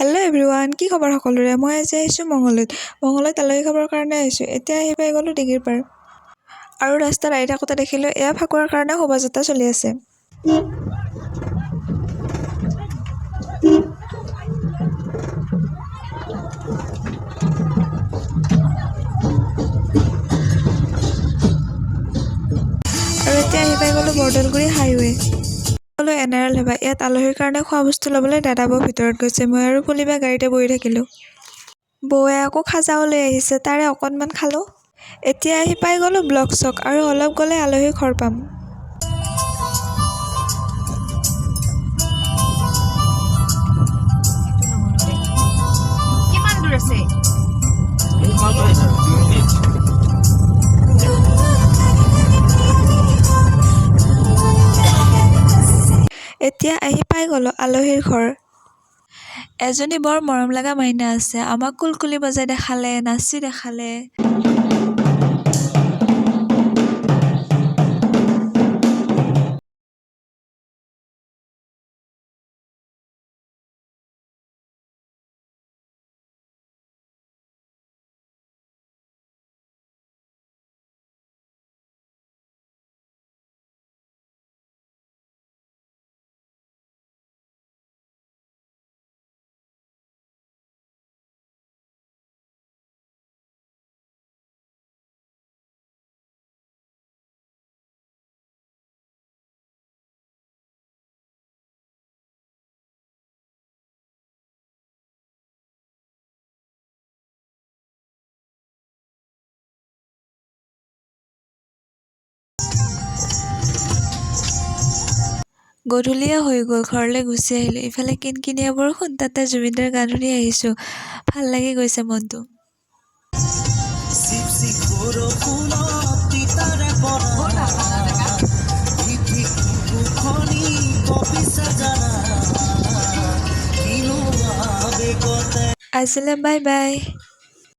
Hello' everyone কি খবৰ সকলোৰে? মই আজি আহিছোঁ মঙলদৈত মঙলদৈত আলহী খাবৰ কাৰণে আহিছোঁ। এতিয়া আহি পাই গ'লোঁ ডিঙিৰ পাৰ। আৰু ৰাস্তাত আহি থাকোঁতে দেখিলোঁ এয়া ফাকুৱাৰ কাৰণে শোভাযাত্ৰা চলি আছে। আৰু এতিয়া আহি পাই গ'লোঁ বৰদলগুৰি হাইৱে। গ'লোঁ এন আৰ এল সভা ইয়াত আলহীৰ কাৰণে খোৱা বস্তু ল'বলৈ দাদা বৌ ভিতৰত গৈছে। মই আৰু পুলিবা গাড়ীতে বহি থাকিলোঁ। বৌয়ে আকৌ খাজাও লৈ আহিছে। তাৰে অকণমান খালোঁ। এতিয়া আহি পাই গ'লোঁ ব্লক চক আৰু অলপ গ'লে আলহীৰ ঘৰ পাম। এতিয়া আহি পাই গ'লোঁ আলহীৰ ঘৰ। এজনী বৰ মৰম লগা মাইনা আছে, আমাক কুলকুলি বজাই দেখালে, নাচি দেখালে। গধূলিয়ে হৈ গ'ল ঘৰলৈ গুচি আহিলোঁ। ইফালে কিনকিনীয়া বৰষুণ তাতে জুবিনদাৰ গান শুনি আহিছোঁ। ভালো লাগি গৈছে মনটো। আজিলৈ বাই বাই।